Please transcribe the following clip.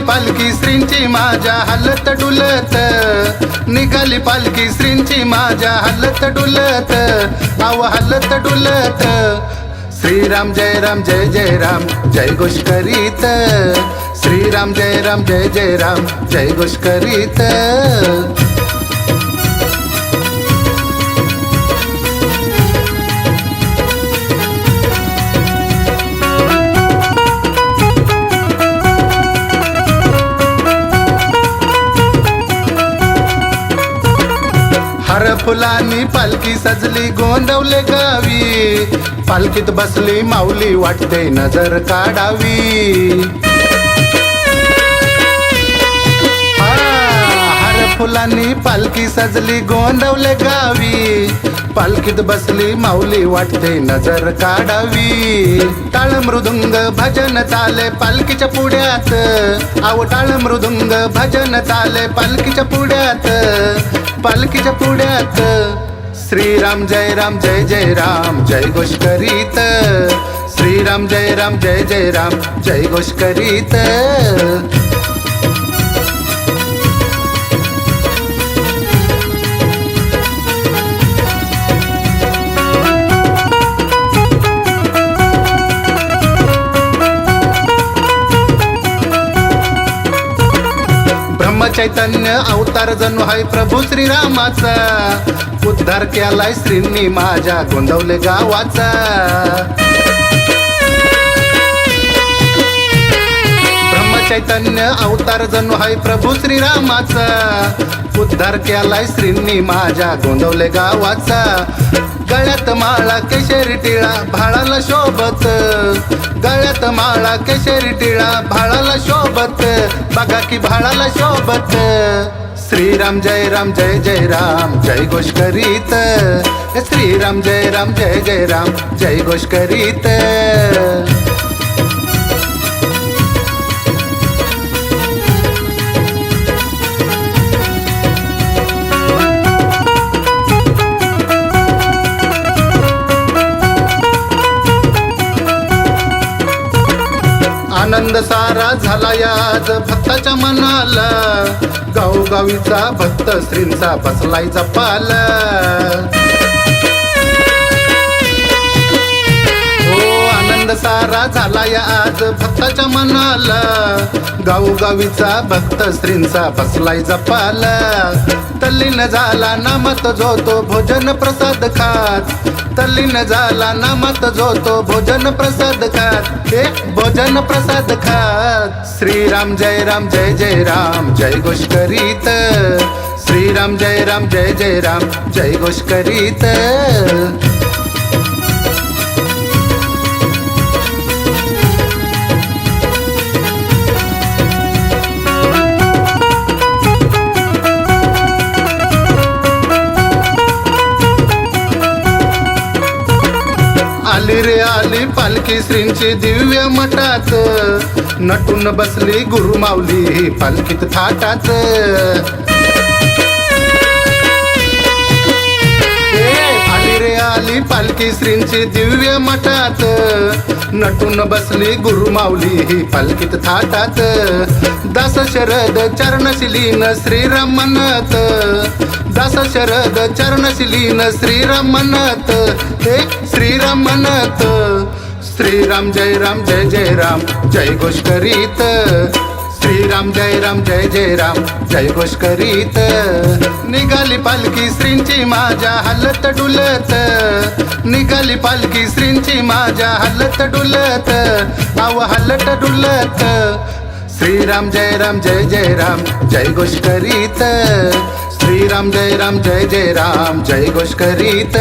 पालखी श्रींची माझ्या हलत डुलत. निघाली पालखी श्रींची माझ्या हलत डुलत. आव हलत डुलत. श्रीराम जय राम जय जय राम जय घोष करीत. श्रीराम जय राम जय जय राम जय घोष करीत. हार फुलांनी पालखी सजली गोंदवले गावी. पालखीत बसली माऊली वाटते नजर काढावी. हार फुलांनी पालखी सजली गोंदवले गावी. पालखीत बसली माऊली वाटते नजर काढावी. टाळ मृदुंग भजन चाले पालखीच्या पुढ्यात. आव टाळ मृदुंग भजन चाले पालखीच्या पुढ्यात. पालखीच्या पुढ्यात. श्रीराम जय राम जय जय राम जय घोष करीत श्रीराम जय राम जय जय राम जय घोष करीत चैतन्य अवतार जणू हाय प्रभू श्रीरामाचा. उद्धार केलाय श्रींनी माझ्या गोंदवले गावाचा. चैतन्य अवतार जणू हाय प्रभू श्रीरामाचा. उद्धार केलाय श्रींनी माझ्या गोंदवले गावाचा. गळ्यात माळा केशरी टिळा भाळाला शोभत. गळ्यात माळा केशरी टिळा भाळाला शोभत. बघा की भाळाला शोभत. श्रीराम जय राम जय जय राम जय घोष करीत श्रीराम जय राम जय जय राम जय घोष करीत आनंद सारा झाला याज भक्ताच्या मनाला. गावोगावीचा भक्त श्रींचा बसलाय जपाला. सारा झाला या आज भक्ताच्या मनाला. गावीचा भक्त श्रींचा बसलाय जपाला. तल्लीन झाला नामत जो तो भोजन प्रसाद खात. तल्लीन झाला नामत जो तो भोजन प्रसाद खात. हे भोजन प्रसाद खात. श्रीराम जय राम जय जय राम जय घोष करीत श्रीराम जय राम जय जय राम जय घोष करीत आली रे आली पालखी श्रींची दिव्य मठात नटून बसली गुरु माऊली पालखीत थाटात आली रे आली पालखी श्रींची दिव्य मठात नटून बसली गुरु माऊली ही पालखीत थाटात दास शरद चरणशिलीन श्रीराम म्हणत दास शरद चरणशिलीन श्रीराम म्हणत हे श्रीराम म्हणत श्रीराम जय राम जय जय राम जय घोष करीत श्रीराम जय राम जय जय राम जय घोष करीत निघाली पालखी श्रींची माझ्या हलत डुलत. निघाली पालखी श्रींची माझ्या हलत डुलत. आव हलत डुलत. श्रीराम जय राम जय जय राम जय घोष करीत श्रीराम जय राम जय जय राम जय घोष करीत